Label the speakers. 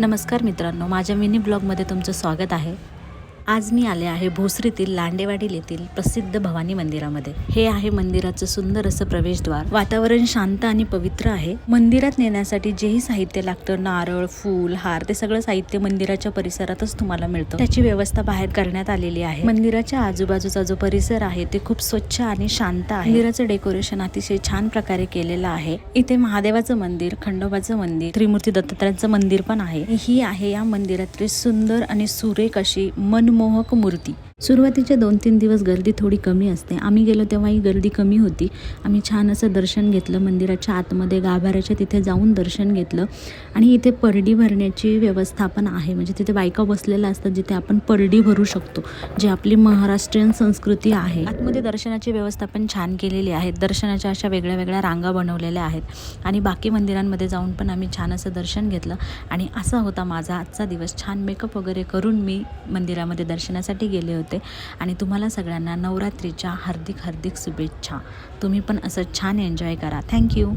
Speaker 1: नमस्कार मित्रांनो माझ्या मिनी ब्लॉगमध्ये तुमचं स्वागत आहे. आज मी आले आहे भोसरीतील लांडेवाडील येथील प्रसिद्ध भवानी मंदिरामध्ये. हे आहे मंदिराचं सुंदर असं प्रवेशद्वार. वातावरण शांत आणि पवित्र आहे. मंदिरात नेण्यासाठी जेही साहित्य लागतं नारळ फूल हार ते सगळं साहित्य मंदिराच्या परिसरातच तुम्हाला मिळतं. त्याची व्यवस्था बाहेर करण्यात आलेली आहे. मंदिराच्या आजूबाजूचा जो परिसर आहे ते खूप स्वच्छ आणि शांत आहे. मंदिराचं डेकोरेशन अतिशय छान प्रकारे केलेलं आहे. इथे महादेवाचं मंदिर खंडोबाचं मंदिर त्रिमूर्ती दत्तात्रयांचं मंदिर पण आहे. ही आहे या मंदिरातली सुंदर आणि सुरेख अशी मनमोहक मूर्ती. सुरुवातीचे दोन तीन दिवस गर्दी थोडी कमी असते. आम्ही गेलो तेव्हा ही गर्दी कमी होती. आम्ही छान असं दर्शन घेतलं मंदिराच्या आतमध्ये गाभाऱ्याच्या तिथे जाऊन दर्शन घेतलं. आणि इथे परडी भरण्याची व्यवस्था पण आहे. म्हणजे तिथे बायका बसलेल्या असतात जिथे आपण परडी भरू शकतो जी आपली महाराष्ट्रीयन संस्कृती आहे. आतमध्ये दर्शनाची व्यवस्था पण छान केलेली आहे. दर्शनाच्या अशा वेगळ्या वेगळ्या रांगा बनवलेल्या आहेत. आणि बाकी मंदिरांमध्ये जाऊन पण आम्ही छान असं दर्शन घेतलं. आणि असा होता माझा आजचा दिवस. छान मेकअप वगैरे करून मी मंदिरामध्ये दर्शनासाठी गेले होते. होते आणि तुम्हाला सगळ्यांना नवरात्रीच्या हार्दिक हार्दिक शुभेच्छा. तुम्ही पण असं छान एन्जॉय करा. थँक्यू